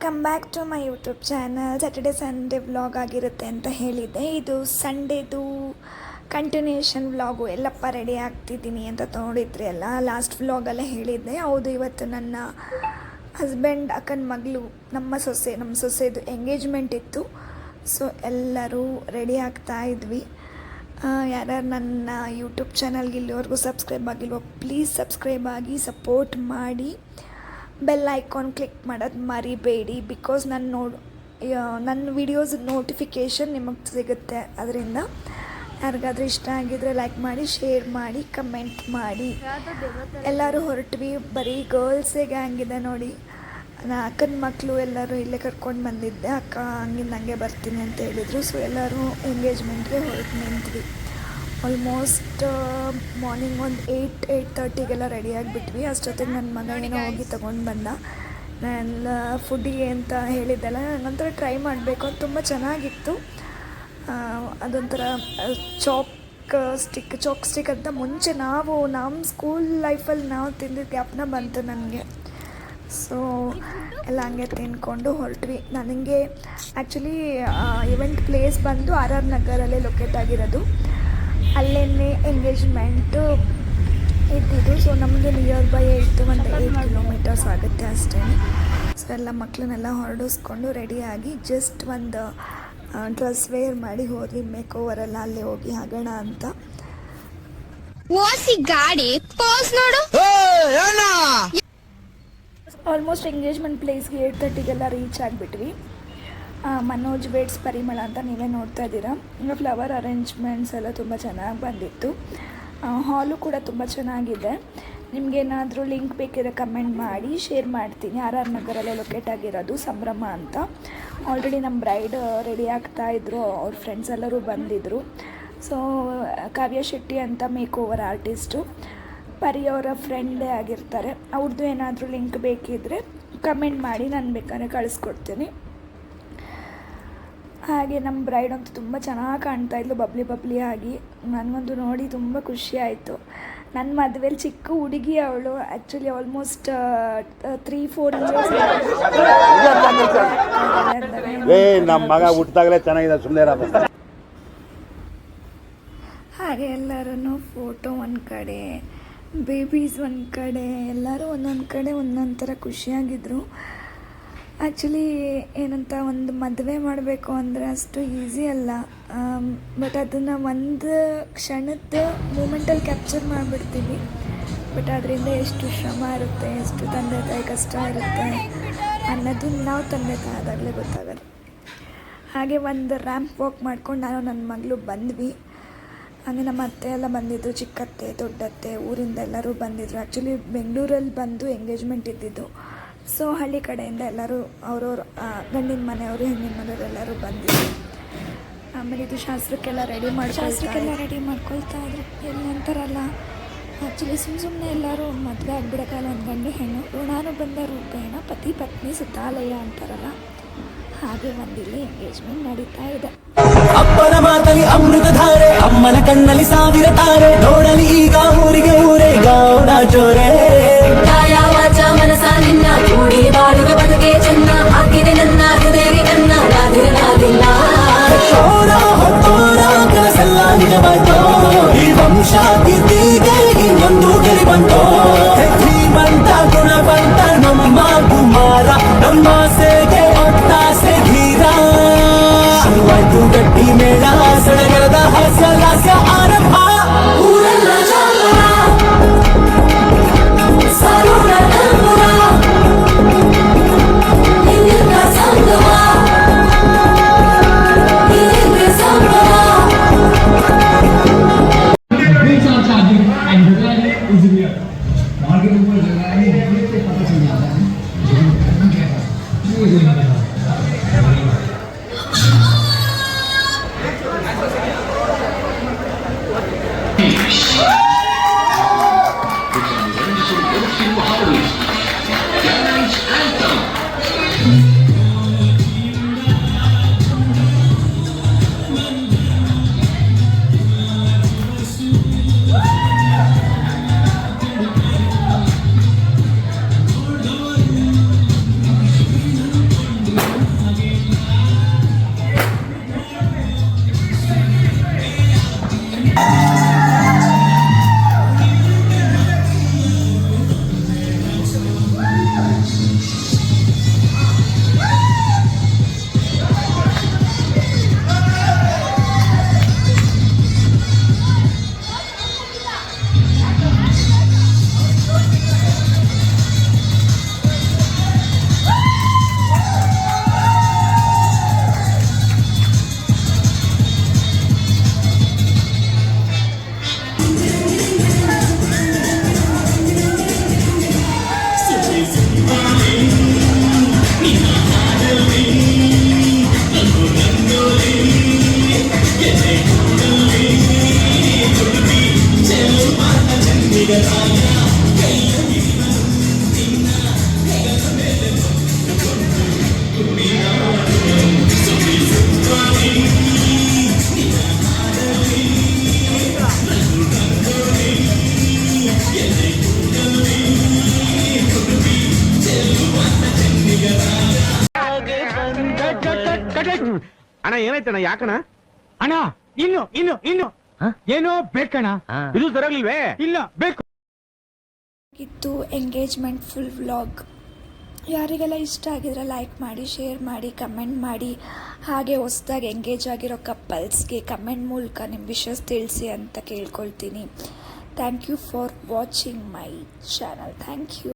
Welcome back to my YouTube channel Saturday Sunday vlog ಆಗಿರುತ್ತೆ ಅಂತ ಹೇಳಿದ್ದೆ. ಇದು ಸಂಡೇದು ಕಂಟಿನ್ಯೂಷನ್ ವ್ಲಾಗು ಎಲ್ಲಪ್ಪ ರೆಡಿ ಆಗ್ತಿದ್ದೀನಿ ಅಂತ ನೋಡಿದ್ರಿ ಅಲ್ಲ? ಲಾಸ್ಟ್ ವ್ಲಾಗಲ್ಲೇ ಹೇಳಿದ್ದೆ. ಹೌದು, ಇವತ್ತು ನನ್ನ ಹಸ್ಬೆಂಡ್ ಅಕ್ಕನ ಮಗಳು, ನಮ್ಮ ಸೊಸೆ, ನಮ್ಮ ಸೊಸೆದು ಎಂಗೇಜ್ಮೆಂಟ್ ಇತ್ತು. ಸೊ ಎಲ್ಲರೂ ರೆಡಿ ಆಗ್ತಾ ಇದ್ವಿ. ಯಾರ್ಯಾರು ನನ್ನ ಯೂಟ್ಯೂಬ್ ಚಾನಲ್ಗೆ ಇಲ್ಲಿವರೆಗೂ ಸಬ್ಸ್ಕ್ರೈಬ್ ಆಗಿಲ್ವೋ ಪ್ಲೀಸ್ ಸಬ್ಸ್ಕ್ರೈಬ್ ಆಗಿ ಸಪೋರ್ಟ್ ಮಾಡಿ. ಬೆಲ್ ಐಕಾನ್ ಕ್ಲಿಕ್ ಮಾಡೋದು ಮರಿಬೇಡಿ ಬಿಕಾಸ್ ನಾನು ನೋಡು ನನ್ನ ವಿಡಿಯೋಸ್ ನೋಟಿಫಿಕೇಷನ್ ನಿಮಗೆ ಸಿಗುತ್ತೆ ಅದರಿಂದ. ಯಾರಿಗಾದ್ರೂ ಇಷ್ಟ ಆಗಿದ್ರೆ ಲೈಕ್ ಮಾಡಿ ಶೇರ್ ಮಾಡಿ ಕಮೆಂಟ್ ಮಾಡಿ. ಎಲ್ಲರೂ ಹೊರಟ್ವಿ, ಬರೀ ಗರ್ಲ್ಸೇ ಗ್ಯಾಂಗ್ ಇದೆ ನೋಡಿ. ನಾ ಅಕ್ಕನ ಮಕ್ಕಳು ಎಲ್ಲರೂ ಇಲ್ಲೇ ಕರ್ಕೊಂಡು ಬಂದಿದ್ದೆ, ಅಕ್ಕ ಹಂಗಿಂದ ಹಂಗೆ ಬರ್ತೀನಿ ಅಂತ ಹೇಳಿದರು. ಸೊ ಎಲ್ಲರೂ ಎಂಗೇಜ್ಮೆಂಟ್ಗೆ ಹೊರಟು ನಿಂತ್ವಿ. ಆಲ್ಮೋಸ್ಟ್ ಮಾರ್ನಿಂಗ್ ಒಂದು ಏಯ್ಟ್ ಏಯ್ಟ್ ತರ್ಟಿಗೆಲ್ಲ ರೆಡಿ ಆಗಿಬಿಟ್ವಿ. ಅಷ್ಟೊತ್ತಿಗೆ ನನ್ನ ಮಗ ಏನೋ ಹೋಗಿ ತೊಗೊಂಡು ಬಂದ. ನಾನೆಲ್ಲ ಫುಡ್ಡಿಗೆ ಅಂತ ಹೇಳಿದ್ದೆಲ್ಲ ನಂತರ ಟ್ರೈ ಮಾಡಬೇಕು. ಅಂತ ತುಂಬ ಚೆನ್ನಾಗಿತ್ತು. ಅದೊಂಥರ ಚಾಕ್ ಸ್ಟಿಕ್ ಚಾಕ್ ಸ್ಟಿಕ್ ಅಂತ ಮುಂಚೆ ನಾವು ನಮ್ಮ ಸ್ಕೂಲ್ ಲೈಫಲ್ಲಿ ನಾವು ತಿಂದಿದ್ದ ಜ್ಞಾಪನ ಬಂತು ನನಗೆ. ಸೊ ಎಲ್ಲ ಹಂಗೆ ತಿನ್ಕೊಂಡು ಹೊರಟ್ವಿ. ನನಗೆ ಆ್ಯಕ್ಚುಲಿ ಇವೆಂಟ್ ಪ್ಲೇಸ್ ಬಂದು ಆರ್ ಆರ್ ನಗರಲ್ಲೇ ಲೊಕೇಟ್ ಆಗಿರೋದು. ಅಲ್ಲೇ ಎಂಗೇಜ್ಮೆಂಟು ಇದ್ದಿದ್ದು. ಸೊ ನಮಗೆ ನಿಯರ್ ಬೈ ಇತ್ತು ಒಂದು ಏಯ್ಟ್ ಕಿಲೋಮೀಟರ್ಸ್ ಆಗುತ್ತೆ ಅಷ್ಟೇ. ಸೊ ಎಲ್ಲ ಮಕ್ಕಳನ್ನೆಲ್ಲ ಹೊರಡಿಸ್ಕೊಂಡು ರೆಡಿಯಾಗಿ ಜಸ್ಟ್ ಒಂದು ಡ್ರೆಸ್ ವೇರ್ ಮಾಡಿ ಹೋದ್ವಿ. ಮೇಕ್ ಓವರೆಲ್ಲ ಅಲ್ಲೇ ಹೋಗಿ ಆಗೋಣ ಅಂತ. ಓಸಿ ಗಾಡಿ ಪೋಸ್ ನೋಡು. ಆಲ್ಮೋಸ್ಟ್ ಎಂಗೇಜ್ಮೆಂಟ್ ಪ್ಲೇಸ್ಗೆ ಏಟ್ ತರ್ಟಿಗೆಲ್ಲ ರೀಚ್ ಆಗಿಬಿಟ್ವಿ. ಮನೋಜ್ ಬೇಡ್ಸ್ ಪರಿಮಳ ಅಂತ ನೀವೇ ನೋಡ್ತಾ ಇದ್ದೀರಾ. ಫ್ಲವರ್ ಅರೇಂಜ್ಮೆಂಟ್ಸ್ ಎಲ್ಲ ತುಂಬ ಚೆನ್ನಾಗಿ ಬಂದಿತ್ತು. ಹಾಲು ಕೂಡ ತುಂಬ ಚೆನ್ನಾಗಿದೆ. ನಿಮಗೇನಾದರೂ ಲಿಂಕ್ ಬೇಕಿದ್ರೆ ಕಮೆಂಟ್ ಮಾಡಿ, ಶೇರ್ ಮಾಡ್ತೀನಿ. ಆರ್ ಆರ್ ನಗರಲ್ಲೇ ಲೊಕೇಟ್ ಆಗಿರೋದು ಸಂಭ್ರಮ ಅಂತ. ಆಲ್ರೆಡಿ ನಮ್ಮ ಬ್ರೈಡ್ ರೆಡಿ ಆಗ್ತಾ ಇದ್ರು, ಅವ್ರ ಫ್ರೆಂಡ್ಸ್ ಎಲ್ಲರೂ ಬಂದಿದ್ದರು ಸೊ ಕಾವ್ಯ ಶೆಟ್ಟಿ ಅಂತ ಮೇಕ್ ಓವರ್ ಆರ್ಟಿಸ್ಟು ಪರಿ ಅವರ ಫ್ರೆಂಡೇ ಆಗಿರ್ತಾರೆ. ಅವ್ರದ್ದು ಏನಾದರೂ ಲಿಂಕ್ ಬೇಕಿದ್ದರೆ ಕಮೆಂಟ್ ಮಾಡಿ, ನಾನು ಬೇಕಾದ್ರೆ ಕಳಿಸ್ಕೊಡ್ತೀನಿ. ಹಾಗೆ ನಮ್ಮ ಬ್ರೈಡ್ ಅಂತೂ ತುಂಬ ಚೆನ್ನಾಗಿ ಕಾಣ್ತಾ ಇದ್ಲು ಬಬ್ಲಿ ಬಬ್ಲಿ ಆಗಿ. ನನಗಂತೂ ನೋಡಿ ತುಂಬ ಖುಷಿ ಆಯಿತು. ನನ್ನ ಮದುವೆಲಿ ಚಿಕ್ಕ ಹುಡುಗಿ ಅವಳು ಆ್ಯಕ್ಚುಲಿ ಆಲ್ಮೋಸ್ಟ್ ತ್ರೀ ಫೋರ್ ನಮ್ಮ ಮಗ ಹುಟ್ಟಿದಾಗಲೇ ಚೆನ್ನಾಗಿದೆ ಸುಮ್ಮನೆ ಹಾಗೆ ಎಲ್ಲರೂ ಫೋಟೋ ಒಂದು ಕಡೆ ಬೇಬೀಸ್ ಒಂದು ಕಡೆ ಎಲ್ಲರೂ ಒಂದೊಂದು ಕಡೆ ಒಂದೊಂದು ಥರ ಖುಷಿಯಾಗಿದ್ದರು ಆ್ಯಕ್ಚುಲಿ ಏನಂತ ಒಂದು ಮದುವೆ ಮಾಡಬೇಕು ಅಂದರೆ ಅಷ್ಟು ಈಸಿ ಅಲ್ಲ. ಬಟ್ ಅದನ್ನು ಒಂದು ಕ್ಷಣದ ಮೂಮೆಂಟಲ್ಲಿ ಕ್ಯಾಪ್ಚರ್ ಮಾಡಿಬಿಡ್ತೀವಿ. ಬಟ್ ಅದರಿಂದ ಎಷ್ಟು ಶ್ರಮ ಇರುತ್ತೆ, ಎಷ್ಟು ತಂದೆ ತಾಯಿ ಕಷ್ಟ ಇರುತ್ತೆ ಅನ್ನೋದು ನಾವು ತಂದೆ ತಾಯಿ ಆದಾಗಲೇ ಗೊತ್ತಾಗೋದು ಹಾಗೆ ಒಂದು ರ್ಯಾಂಪ್ ವಾಕ್ ಮಾಡ್ಕೊಂಡು ನಾನು ನನ್ನ ಮಗಳು ಬಂದ್ವಿ. ಹಾಗೆ ನಮ್ಮ ಅತ್ತೆ ಎಲ್ಲ ಬಂದಿದ್ದರು ಚಿಕ್ಕತ್ತೆ, ದೊಡ್ಡತ್ತೆ ಊರಿಂದ ಎಲ್ಲರೂ ಬಂದಿದ್ರು. ಆ್ಯಕ್ಚುಲಿ ಬೆಂಗಳೂರಲ್ಲಿ ಬಂದು ಎಂಗೇಜ್ಮೆಂಟ್ ಇದ್ದಿದ್ದು. ಸೊ ಹಳ್ಳಿ ಕಡೆಯಿಂದ ಎಲ್ಲರೂ ಅವ್ರವ್ರ ಗಂಡಿನ ಮನೆಯವರು ಹೆಣ್ಣಿನ ಮನೆಯವರು ಎಲ್ಲರೂ ಬಂದಿದ್ರು ಆಮೇಲೆ ಇದು ಶಾಸ್ತ್ರಕ್ಕೆಲ್ಲ ರೆಡಿ ಮಾಡಿ ಶಾಸ್ತ್ರಕ್ಕೆಲ್ಲ ರೆಡಿ ಮಾಡ್ಕೊಳ್ತಾ ಇದ್ರು. ಎಲ್ಲ ಅಂತಾರಲ್ಲ ಆ್ಯಕ್ಚುಲಿ ಸುಮ್ಮ ಸುಮ್ಮನೆ ಎಲ್ಲರೂ ಮದುವೆ ಆಗ್ಬಿಡಕ್ಕಲ್ಲ ಒಂದು ಗಂಡು ಹೆಣ್ಣು ಋಣಾನು ಬಂದ ರೂಪೇಣ ಪತಿ ಪತ್ನಿ ಸುತ್ತಾಲಯ ಅಂತಾರಲ್ಲ ಹಾಗೆ ಒಂದಿಲ್ಲಿ ಎಂಗೇಜ್ಮೆಂಟ್ ನಡೀತಾ ಇದೆ. ಅಪ್ಪನ ಮಾತಲಿ ಅಮೃತಧಾರೆ ಅಮ್ಮನ ಕಣ್ಣಲ್ಲಿ ಸಾವಿರ ತಾರೆ ನೋಡಲಿ ಈಗ ಊರಿಗೆ ಊರೇ ಗೌಡ ಜೋರೆ. ఇజీగా మార్కెటింగ్ కూడా ಅಣ್ಣ ಏನಾಯ್ತಣ್ಣ ಯಾಕಣ್ಣ? ಅಣ್ಣ ಇನ್ನು ಇನ್ನು ಇನ್ನು. ಏನೋ ಬೇಕಣ್ಣ. ಇದು ಸರಿಯಾಗ್ಲಿಲ್ವೇ? ಇಲ್ಲ ಬೇಕು. ಇತ್ತು ಎಂಗೇಜ್ಮೆಂಟ್ ಫುಲ್ ವ್ಲಾಗ್ ಯಾರಿಗೆಲ್ಲ ಇಷ್ಟ ಆಗಿದ್ರೆ ಲೈಕ್ ಮಾಡಿ ಶೇರ್ ಮಾಡಿ ಕಮೆಂಟ್ ಮಾಡಿ. ಹಾಗೆ ಹೊಸದಾಗಿ ಎಂಗೇಜ್ ಆಗಿರೋ ಕಪಲ್ಸ್ಗೆ ಕಮೆಂಟ್ ಮೂಲಕ ನಿಮ್ಮ ವಿಷಸ್ ತಿಳಿಸಿ ಅಂತ ಕೇಳ್ಕೊಳ್ತೀನಿ. Thank you for watching my channel thank you